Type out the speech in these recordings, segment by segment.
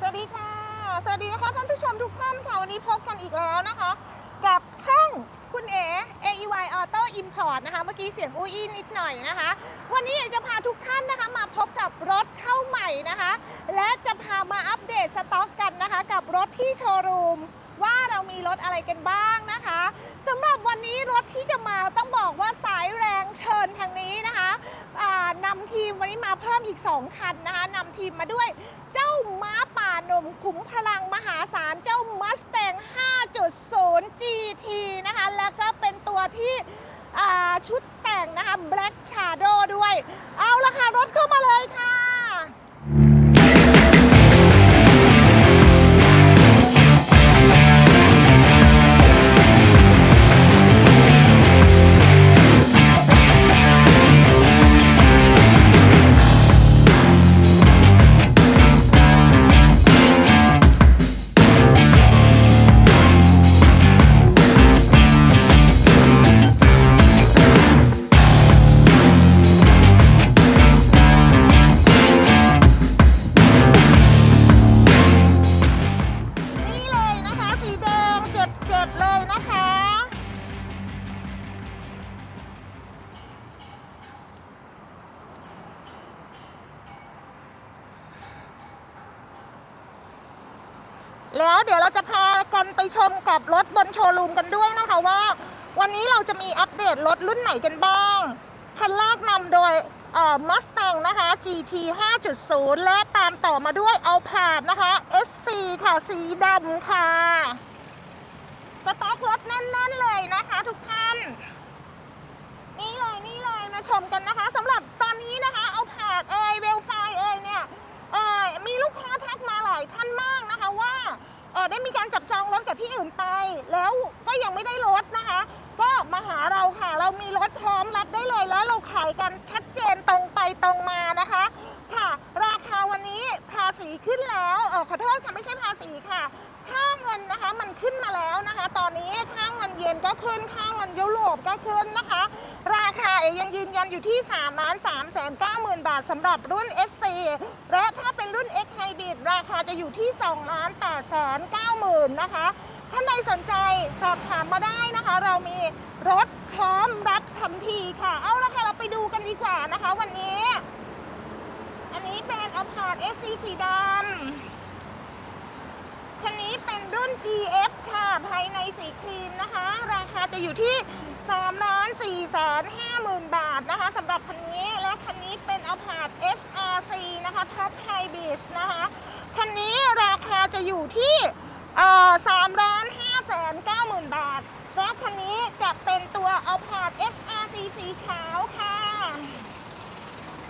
สวัสดีค่ะ สวัสดีนะคะท่านผู้ชมทุกท่านค่ะ วันนี้พบกันอีกแล้วนะคะ กับช่องคุณเอ๋ AEY Auto Import นะคะ เมื่อกี้เสียงอุ้ยอี้นิดหน่อยนะคะ วันนี้เอ๋จะพาทุกท่านนะคะมาพบกับรถเข้าใหม่นะคะ และจะพามาอัปเดตสต็อกกันนะคะ กับรถที่โชว์รูม ว่าเรามีรถอะไรกันบ้างนะคะสำหรับวันนี้รถที่จะมาต้องบอกว่าสายแรงเชิญทางนี้นะคะนำทีมวันนี้มาเพิ่มอีก 2 คันนะคะนำทีมมาด้วยเจ้าม้าป่าหนุ่มขุมพลังมหาศาลเจ้าม้า กับรถบนโชว์รูมกันด้วยนะคะว่า วันนี้เราจะมีอัปเดตรถรุ่นไหนกันบ้าง คันแรกนำโดยมัสแตงนะคะ GT 5.0 และตามต่อมาด้วยเอาผาดนะคะ SC ค่ะ สีดำค่ะ สต็อกรถแน่น ๆ เลยนะคะทุกท่าน นี่เลยนี่เลยมาชมกันนะคะสำหรับตอนนี้นะคะ เอาผาดเอยเวลไฟเอยเนี่ยเอ่อมีลูกค้าทักมาหลายท่านมากนะคะว่า ออได้มีการจับจองรถกับที่อื่นไป แล้วก็ยังไม่ได้รถนะคะ ก็มาหาเราค่ะ เรามีรถพร้อมรับได้เลยแล้วเราขายกันชัดเจนตรงไปตรงมานะคะ ค่ะ ราคาวันนี้ภา ษีขึ้นแล้วเออขอโทษค่ะไม่ใช่ภาษีค่ะ ค่าเงินนะคะมันขึ้นมาแล้วนะคะ ตอนนี้ค่าเงินเยนก็ขึ้นค่าเงินยุโรปก็ขึ้นนะคะ ราคาเองยังยืนยันอยู่ที่3ล้าน3แสน9หมื่นบาทสำหรับรุ่น SC และถ้าเป็นรุ่น X Hybrid ราคาจะอยู่ที่2ล้าน8แสน9หมื่นนะคะท่านใดสนใจสอบถามมาได้นะคะ เรามีรถพร้อมรับทันทีค่ะ เอาละค่ะเราไปดูกันดีกว่านะคะ วันนี้ นี้เป็นอพาร์ต SC สีดำคันนี้เป็นรุ่น GF ค่ะ ภายในสีครีมนะคะ ราคาจะอยู่ที่3ล้าน4แสน5หมื่นบาทนะคะสำหรับคันนี้ และคันนี้เป็นอพาร์ต SRC นะคะท็อปไฮบีชนะคะ คันนี้ราคาจะอยู่ที่3ล้าน5แสน9หมื่นบาท และคันนี้จะเป็นตัวอพาร์ต SRC สีขาวค่ะ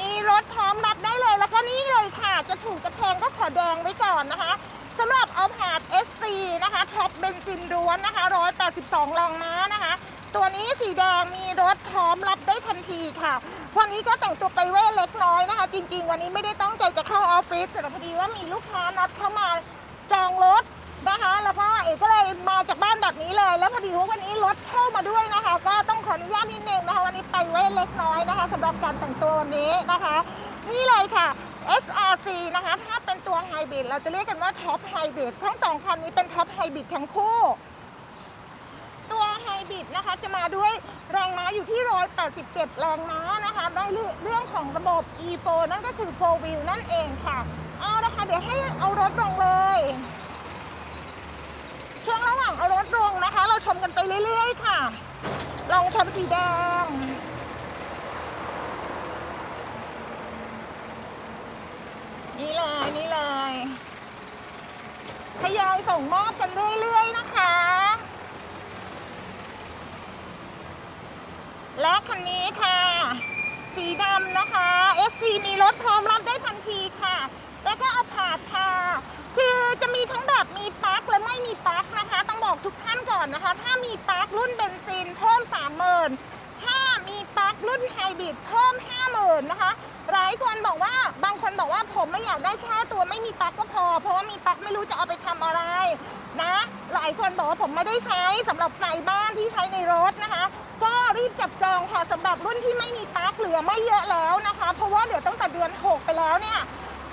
มีรถพร้อมรับได้เลยแล้วก็นี่เลยค่ะ จะถูกจะแพงก็ขอแดงไว้ก่อนนะคะสำหรับเอาผาด SC นะคะท็อปเบนซินล้วนนะคะ 182แรงม้านะคะ ตัวนี้สีแดงมีรถพร้อมรับได้ทันทีค่ะวันนี้ก็แต่งตัวไปเว่เล็กน้อยนะคะ จริง ๆ วันนี้ไม่ได้ตั้งใจจะเข้าออฟฟิศแต่พอดีว่ามีลูกค้านัดเข้ามาจองรถ นะคะ แล้วก็เอกก็เลยมาจากบ้านแบบนี้เลย แล้วพอดีว่าวันนี้รถเข้ามาด้วยนะคะ ก็ต้องขออนุญาตนิดนึงนะคะ วันนี้ไปเว่เล็กน้อยนะคะสำหรับการแต่งตัววันนี้นะคะ นี่เลยค่ะ SRC นะคะ ถ้าเป็นตัวไฮบริดเราจะเรียกกันว่าท็อปไฮบริดทั้งสองคันนี้เป็นท็อปไฮบริดทั้งคู่ตัวไฮบริดนะคะจะมาด้วยแรงม้าอยู่ที่ 187 แรงม้านะคะได้เรื่องของระบบ e4 นั่นก็คือ 4 wheel นั่นเองค่ะ เอาละค่ะ เดี๋ยวให้เอารถลงเลย ช่วงระหว่างเอารถลงนะคะ เราชมกันไปเรื่อยๆค่ะ ลองชมสีแดงนี่เลยนี่เลยทยอยส่งมอบกันเรื่อยๆนะคะ และคันนี้ค่ะ สีดำนะคะ SC มีรถพร้อมรับได้ทันทีค่ะ แล้วก็เอาผาดค่ะคือจะมีทั้งแบบมีปลั๊กและไม่มีปลั๊กนะคะ ต้องบอกทุกท่านก่อนนะคะ ถ้ามีปลั๊กรุ่นเบนซินเพิ่ม 30,000ถ้ามีปลั๊กรุ่นไฮบริดเพิ่ม 50,000นะคะหลายคนบอกว่าบางคนบอกว่าผมไม่อยากได้แค่ตัวไม่มีปลั๊กก็พอ เพราะว่ามีปลั๊กไม่รู้จะเอาไปทำอะไรนะ หลายคนบอกว่าผมไม่ได้ใช้สำหรับไฟบ้านที่ใช้ในรถนะคะ ก็รีบจับจองค่ะสำหรับรุ่นที่ไม่มีปลั๊กเหลือไม่เยอะแล้วนะคะ เพราะว่าเดี๋ยวตั้งแต่เดือน 6 ไปแล้วเนี่ย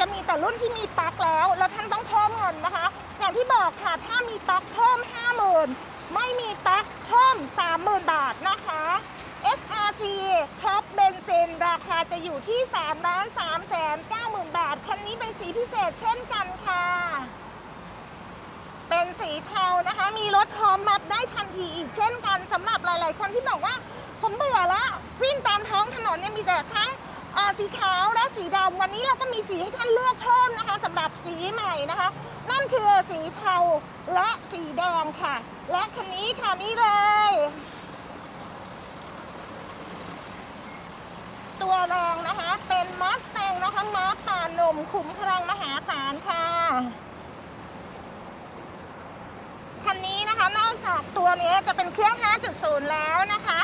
จะมีแต่รุ่นที่มีปลั๊กแล้ว แล้วท่านต้องเพิ่มเงินนะคะ อย่างที่บอกค่ะ ถ้ามีปลั๊กเพิ่ม 50,000 ไม่มีปลั๊กเพิ่ม 30,000 บาทนะคะ SRC ท็อปเบนซินราคาจะอยู่ที่3ล้าน3แสน90,000 บาท คันนี้เป็นสีพิเศษเช่นกันค่ะ เป็นสีเทานะคะ มีรถพร้อมรับได้ทันทีอีกเช่นกันสำหรับหลาย ๆ คนที่บอกว่า ผมเบื่อแล้ววิ่งตามท้องถนนเนี่ยมีแต่ทั้ง อ่อสีขาวและสีดำวันนี้เราก็มีสีให้ท่านเลือกเพิ่มนะคะสำหรับสีใหม่นะคะ นั่นคือสีเทาและสีแดงค่ะ และคันนี้ค่ะนี่เลย ตัวรองนะคะ เป็นมัสแตงนะคะม้าป่านมขุมพลังมหาศาลค่ะคันนี้นะคะนอกจากตัวนี้จะเป็นเครื่อง 5.0 แล้วนะคะ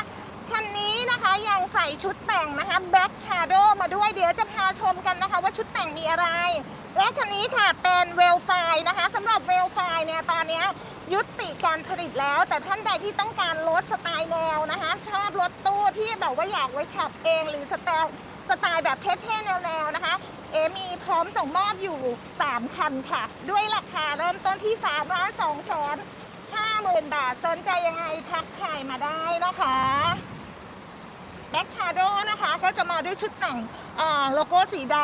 คันนี้นะคะยังใส่ชุดแต่งนะคะ Black Shadow มาด้วยเดี๋ยวจะพาชมกันนะคะว่าชุดแต่งมีอะไร และคันนี้ค่ะเป็นเวลไฟนะคะสำหรับเวลไฟเนี่ยตอนนี้ยุติการผลิตแล้ว แต่ท่านใดที่ต้องการรถสไตล์แนวนะคะ ชอบรถตู้ที่แบบว่าอยากไว้ขับเองหรือสไตล์สไตล์แบบเท่ๆแนวๆนะคะ เอมีพร้อมส่งมอบอยู่ 3 คันค่ะ ด้วยราคาเริ่มต้นที่3ล้าน2แสน50,000 บาท สนใจยังไงทักทายมาได้นะคะ แบ็คชาโดนะคะ ก็จะมาด้วยชุดแต่งโลโก้สีด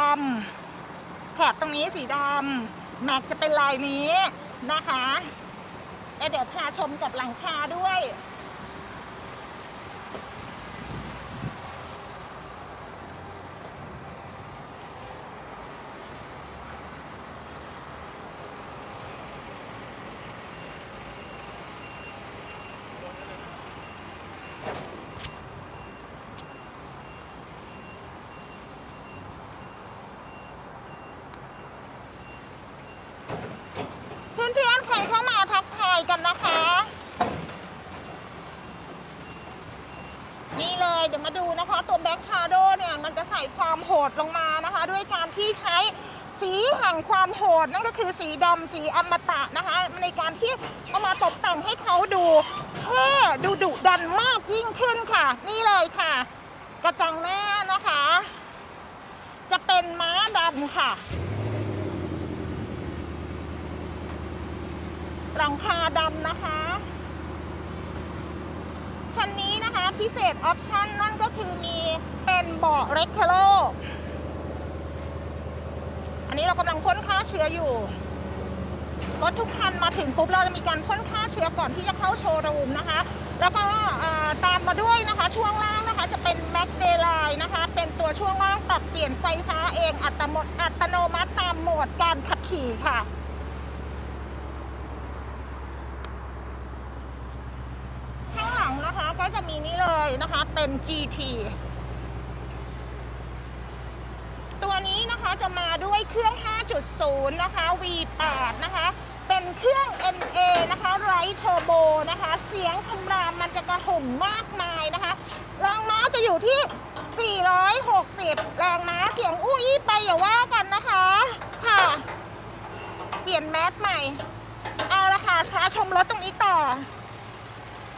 ำแถบตรงนี้สีดำแม็กจะเป็นลายนี้นะคะเดี๋ยวพาชมกับหลังคาด้วย เพื่อนๆ ใครเข้ามาทั กันนะคะ นี่เลยเดี๋ยวมาดูนะคะ ตัวแบ็คชาร์โดเนี่ยมันจะใส่ความโหดลงมานะคะ ด้วยการที่ใช้สีแห่งความโหดนั่นก็คือสีดำสีอมตะนะคะ ในการที่เอามาตกแต่งให้เขาดูเท่ดูดุดันมากยิ่งขึ้นค่ะ นี่เลยค่ะ กระจังหน้านะคะ จะเป็นม้าดำค่ะ หลังคาดำนะคะ คันนี้นะคะพิเศษออปชั่นนั่นก็คือมีเป็นเบาะเรคเคโลอันนี้เรากำลังพ่นฆ่าเชื้ออยู่ รถทุกคันมาถึงปุ๊บเราจะมีการพ่นฆ่าเชื้อก่อนที่จะเข้าโชว์รูมนะคะ แล้วก็ตามมาด้วยนะคะช่วงล่างนะคะจะเป็นแม็กเดลายนะคะ เป็นตัวช่วงล่างปรับเปลี่ยนไฟฟ้าเองอัตโนมัติตามโหมดการขับขี่ค่ะ ข้างหลังนะคะก็จะมีนี่ เลยนะคะ เป็น GT ตัวนี้นะคะจะมาด้วยเครื่อง 5.0 นะคะ V8 นะคะ เป็นเครื่อง NA นะคะไรเทอร์โบนะคะ เสียงคำรามมันจะกระหึ่มมากมายนะคะแรงม้าจะอยู่ที่ 460 แรงม้าเสียงอุ้ยไปอย่าว่ากันนะคะ ค่ะ เปลี่ยนแมสใหม่ เอาละค่ะพาชมรถตรงนี้ต่อ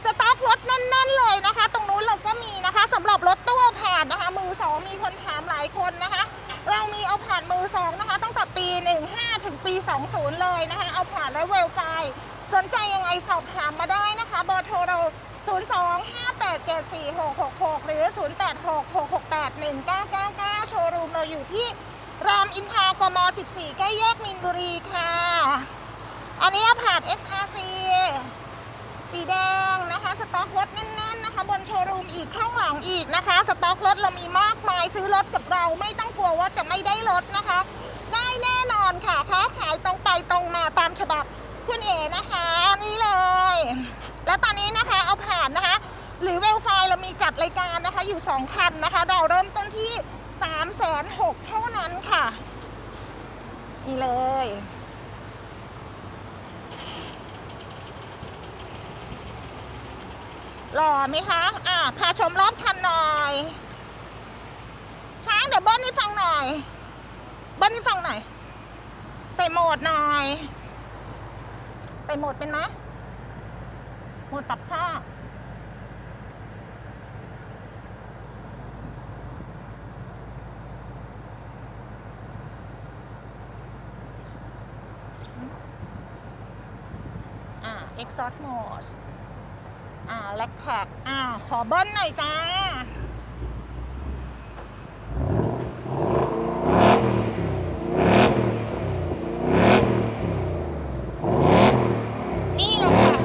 สต็อกรถแน่นๆเลยนะคะ ตรงนู้นเราก็มีนะคะสำหรับรถตู้เอาผ่านนะคะ มือสองมีคนถามหลายคนนะคะ เรามีเอาผ่านมือสองนะคะ ตั้งแต่ปี 15 ถึงปี 20 เลยนะคะ เอาผ่านและเวลไฟสนใจยังไงสอบถามมาได้นะคะเบอร์โทรเรา 025874666 หรือ 0866681999 โชว์รูมเราอยู่ที่รามอินทรากม 14 ใกล้แยกมินบุรีค่ะ อันนี้เอาผ่าน XRC สีแดงนะคะสต็อกรถแน่นๆนะคะ บนโชว์รูมอีกข้างหลังอีกนะคะ สต็อกรถเรามีมากมายซื้อรถกับเราไม่ต้องกลัวว่าจะไม่ได้รถนะคะ ได้แน่นอนค่ะค้าขายตรงไปตรงมาตามฉบับคุณเอนะคะนี่เลย แล้วตอนนี้นะคะเอาผ่านนะคะ หรือเวลไฟเรามีจัดรายการนะคะอยู่ 2 คันนะคะ เราเริ่มต้นที่3 6 0 0 0เท่านั้นค่ะ นี่เลย หล่อไหมคะ อ่าพาชมรอบคันหน่อย ช้างเดี๋ยวเบิ้ลให้ฟังหน่อย เบิ้ลให้ฟังหน่อย ใส่โหมดหน่อย ใส่โหมดเป็นไหมโหมดปรับท่าอ่า exhaust โหมด อ่าแล็กแท็กอ่าขอเบิ้ลหน่อยจ้านี่แหละค่ะ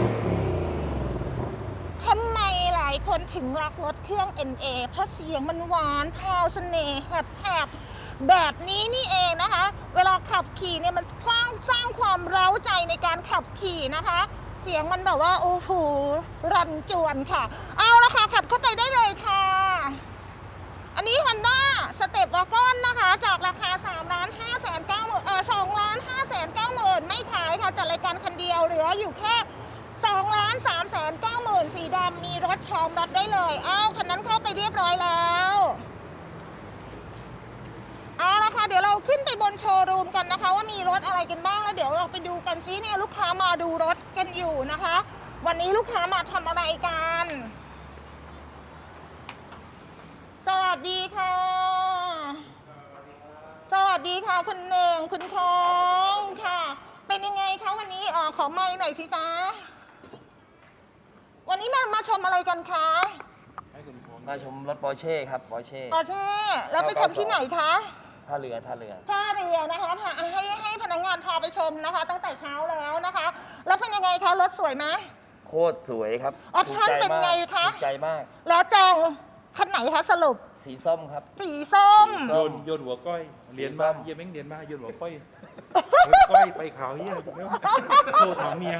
ทำไมหลายคนถึงรักรถเครื่อง NA เพราะเสียงมันหวานพาวเสน่ห์แหบๆแบบนี้นี่เองนะคะ เวลาขับขี่เนี่ยมันสร้างสร้างความเร้าใจในการขับขี่นะคะ เสียงมันแบบว่าโอ้โหรันจวนค่ะ เอาละค่ะขับเข้าไปได้เลยค่ะ อันนี้ Honda สเต็ปวากอนนะคะ จากราคา3ล้าน5แสน9หมื่นเออ2ล้าน5แสน9หมื่นไม่ขายค่ะจัดรายการคันเดียวเหลืออยู่แค่2ล้าน3แสน9หมื่นสีดำมีรถพร้อมรับได้เลย เอ้าคันนั้นเข้าไปเรียบร้อยแล้ว เอาละค่ะเดี๋ยวเราขึ้นไปบนโชว์รูมกันนะคะ ว่ามีรถอะไรกันบ้างแล้วเดี๋ยวเราไปดูกันซิเนี่ยลูกค้ามาดูรถกันอยู่นะคะ วันนี้ลูกค้ามาทำอะไรกัน สวัสดีค่ะ สวัสดีค่ะคุณหนึ่งคุณทองค่ะ เป็นยังไงคะวันนี้เออขอไม่หน่อยสิจ๊ะวันนี้มามาชมอะไรกันคะมาชมรถปอร์เช่ครับปอร์เช่ปอร์เช่แล้วไปชมที่ไหนคะ ท่าเรือท่าเรือ ท่าเรือนะคะพาให้ให้พนักงานพาไปชมนะคะ ตั้งแต่เช้าแล้วนะคะ แล้วเป็นยังไงคะรถสวยไหม โคตรสวยครับออปชั่นถูกใจเป็นไงมากคะถูกใจมากแล้วจองคันไหนคะสรุปสีส้มครับ สีส้มสีส้โยมนโยนหัวก้อยเรียนสีส้มามเยี่ยมแม่งเรียนมาโยนหัวก้อยหัวก้อยไปขาวเยี่ยแล้วโทรถามเมีย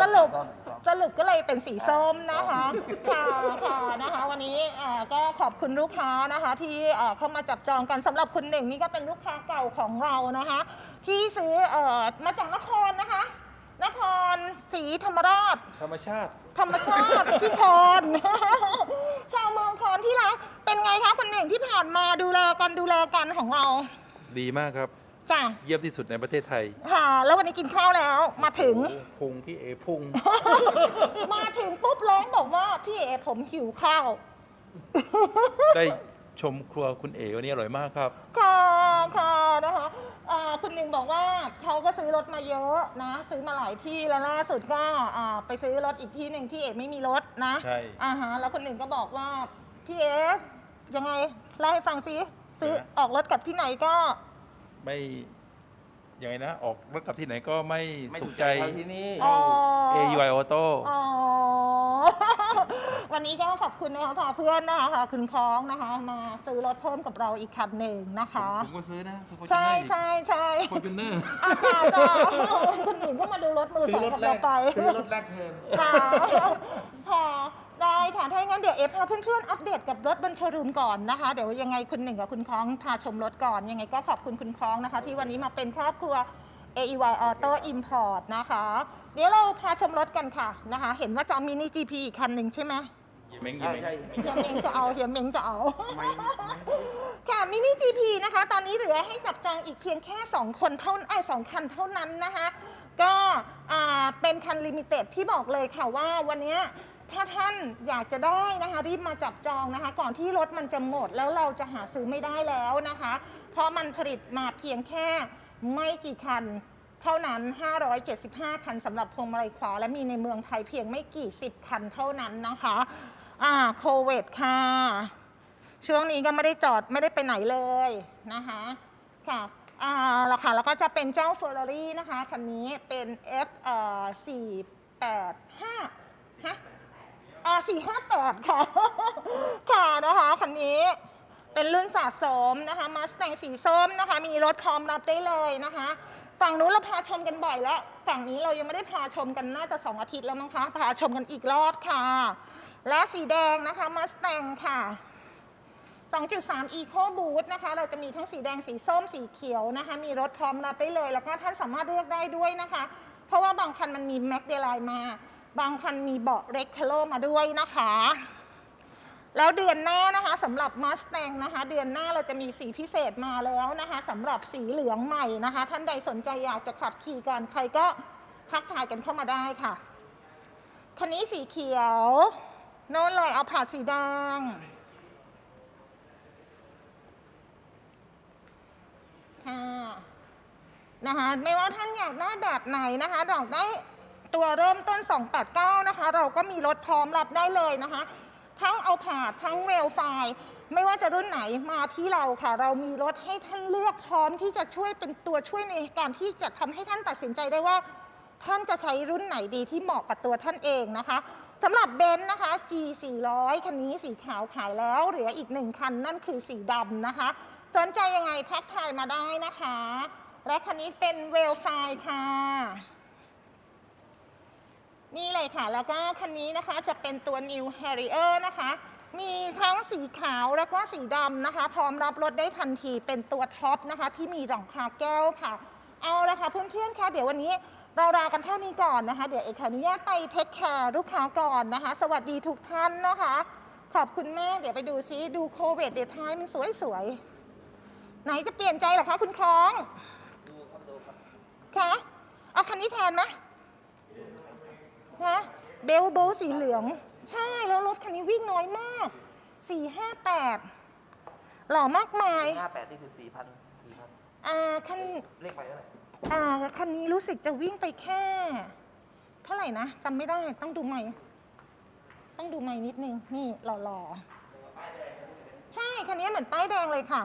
สรุปส้มสีส้ม สรุปก็เลยเป็นสีส้มนะคะค่ะค่ะนะคะ วันนี้อ่าก็ขอบคุณลูกค้านะคะ ที่อ่าเข้ามาจับจองกันสำหรับคุณหนึ่งนี่ก็เป็นลูกค้าเก่าของเรานะคะ ที่ซื้อเอ่อมาจากนครนะคะ นครศรีธรรมราช ธรรมชาติ ธรรมชาติ พี่คอน ชาวเมืองคอนที่รักเป็นไงคะคุณหนึ่งที่ผ่านมาดูแลกันดูแลกันของเรา ดีมากครับ จ้ะเยี่ยมที่สุดในประเทศไทยค่ะแล้ววันนี้กินข้าวแล้วมาถึงโอ้โหพุงพี่เอพุง มาถึงปุ๊บร้องบอกว่าพี่เอผมหิวข้าว ได้ชมครัวคุณเอวันนี้อร่อยมากครับ ค่ะค่ะนะคะอ่าคุณหนึ่งบอกว่าเขาก็ซื้อรถมาเยอะนะ ซื้อมาหลายที่แล้วล่าสุดก็อ่าไปซื้อรถอีกที่หนึ่งที่เอกไม่มีรถนะใช่ อ่าฮะแล้วคุณหนึ่งก็บอกว่าพี่เอฟยังไงเล่าให้ฟังซิซื้อออกรถกับที่ไหนก็ ไม่ยังไงนะ ออกรถกลับที่ไหนก็ไม่ไม่สุถูขกใจใจเท่าที่นี่ อ๋อ AUI Auto อ๋อ วันนี้ก็ขอบคุณนะคะพาเพื่อนนะคะค่ะคุณคล้องนะคะ มาซื้อรถเพิ่มกับเราอีกคันหนึ่งนะคะ ผมก็ซื้อนะใช่ใช่ใช่ฟอร์จูเนอร์อาจารย์จ้าคุณหญิงก็มาดูรถมือสองกับเราไป ซื้อรถแรกเทิร์น ค่ะค่ะได้ค่ะ ถ้าอย่างนั้นเดี๋ยวเอฟพาเพื่อนๆ อัปเดตกับรถบนโชว์รูมก่อนนะคะ เดี๋ยวยังไงคุณหนึ่งกับคุณคล้องพาชมรถก่อน ยังไงก็ขอบคุณคุณคล้องนะคะ ที่วันนี้มาเป็นครอบครัว AEY Auto Import นะคะ เดี๋ยวเราพาชมรถกันค่ะนะคะ เห็นว่าจะเอามินิ GP อีกคันหนึ่งใช่ไหมเยี่ยมเม้งเยี่ยมใช่เม้งใช่เฮียเมงจะเอาเฮียเมงจะเอาไม่ไม่ค่ะมินิ GP นะคะ ตอนนี้เหลือให้จับจองอีกเพียงแค่ 2 คนเท่าไอ้ยสองคันเท่านั้นนะคะ ก็อ่าเป็นคันลิมิเต็ดที่บอกเลยค่ะว่าวันเนี้ยถ้าท่านอยากจะได้นะคะ รีบมาจับจองนะคะ ก่อนที่รถมันจะหมดแล้วเราจะหาซื้อไม่ได้แล้วนะคะ เพราะมันผลิตมาเพียงแค่ ไม่กี่คัน เท่านั้น 575 คันสำหรับพวงมาลัยขวา และมีในเมืองไทยเพียงไม่กี่สิบคันเท่านั้นนะคะอ่าโควิดค่ะ ช่วงนี้ก็ไม่ได้จอดไม่ได้ไปไหนเลยนะคะค่ะอ่าแล้วค่ะแล้วก็จะเป็นเจ้า Ferrari นะคะคันนี้เป็น F เอ่อ485ฮะอ่า458 ค่ะ ค่ะนะคะคันนี้ เป็นรุ่นสะสมนะคะมาส t ต n สีส้มนะคะ มีรถพร้อมรับได้เลยนะคะ ฝั่งนู้นเราพาชมกันบ่อยแล้ว ฝั่งนี้เรายังไม่ได้พาชมกันน่าจะสองอาทิตย์แล้วมั้งคะ พาชมกันอีกรอบค่ะ และสีแดงนะคะมาส t ต n ค่ะ 2.3 Eco Boost นะคะ เราจะมีทั้งสีแดงสีส้มสีเขียวนะคะ มีรถพร้อมรับได้เลย แล้วก็ท่านสามารถเลือกได้ด้วยนะคะ เพราะว่าบางคันมันมีแม็กเดลายมา บางคันมีเบาะเร c ค l o มาด้วยนะคะ แล้วเดือนหน้านะคะสำหรับ Mustang นะคะ เดือนหน้าเราจะมีสีพิเศษมาแล้วนะคะสำหรับสีเหลืองใหม่นะคะ ท่านใดสนใจอยากจะขับขี่ก่อนใครก็ทักทายกันเข้ามาได้ค่ะคันนี้สีเขียวโน่นเลยเอาผ่าสีแดงค่ะนะคะไม่ว่าท่านอยากได้แบบไหนนะคะดอกได้ตัวเริ่มต้น 289 นะคะ เราก็มีรถพร้อมรับได้เลยนะคะ ทั้งเอาผาดทั้งเวลไฟล์ไม่ว่าจะรุ่นไหนมาที่เราค่ะ เรามีรถให้ท่านเลือกพร้อมที่จะช่วยเป็นตัวช่วยในการที่จะทำให้ท่านตัดสินใจได้ว่า ท่านจะใช้รุ่นไหนดีที่เหมาะกับตัวท่านเองนะคะสำหรับเบนซ์นะคะ G 4 0 0คันนี้สีขาวขายแล้ว เหลืออีกหนึ่งคันนั่นคือสีดำนะคะ สนใจยังไงแท็กทายมาได้นะคะ และคันนี้เป็นเวลไฟค่ะ นี่เลยค่ะ แล้วก็คันนี้นะคะจะเป็นตัว New Harrier นะคะ มีทั้งสีขาวแล้วก็สีดำนะคะ พร้อมรับรถได้ทันทีเป็นตัวท็อปนะคะ ที่มีหลังคาแก้วค่ะ เอาละค่ะเพื่อนๆค่ะ เดี๋ยววันนี้เราลากันเท่านี้ก่อนนะคะ เดี๋ยวเอกขออนุญาตไปเทคแคร์ลูกค้าก่อนนะคะ สวัสดีทุกท่านนะคะ ขอบคุณมาก เดี๋ยวไปดูซิดูโควิดเดทไทยมันสวยๆ ไหนจะเปลี่ยนใจเหรอคะคุณคองคะเอาคันนี้แทนไหมนะ เบลโบสีเหลือง ใช่แล้วรถคันนี้วิ่งน้อยมากสี่ห้าแปดหล่อมากมาย ห้าแปดนี่คือสี่พันสี่พันอ่าคันเลขไปเท่าไหร่อ่าคันนี้รู้สึกจะวิ่งไปแค่ เท่าไหร่นะจำไม่ได้ต้องดูใหม่ ต้องดูใหม่นิดนึง นี่หล่อๆ ใช่คันนี้เหมือนป้ายแดงเลยค่ะ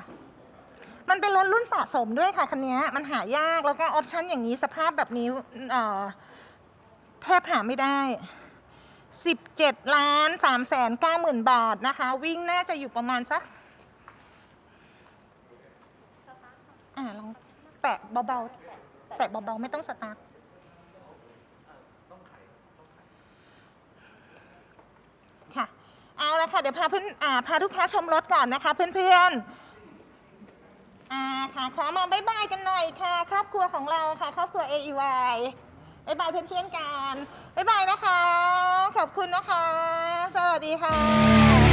มันเป็นรถรุ่นสะสมด้วยค่ะคันนี้มันหายากแล้วก็ออปชั่นอย่างนี้สภาพแบบนี้เอ่อแทบหาไม่ได้ 17ล้าน3แสน9หมื่นบาทนะคะ วิ่งน่าจะอยู่ประมาณสักอ่าลองแตะเบาๆ แตะเบาๆ ไม่ต้องสตาร์ทค่ะ เอาละค่ะ เดี๋ยวพาเพื่อนอ่าพาลูกค้าชมรถก่อนนะคะ เพื่อนๆอ่าค่ะ ขอมาบายบายกันหน่อยค่ะ ครอบครัวของเราค่ะ ครอบครัว AEY บายบายเพื่อนๆกันบายบายนะคะ ขอบคุณนะคะ สวัสดีค่ะ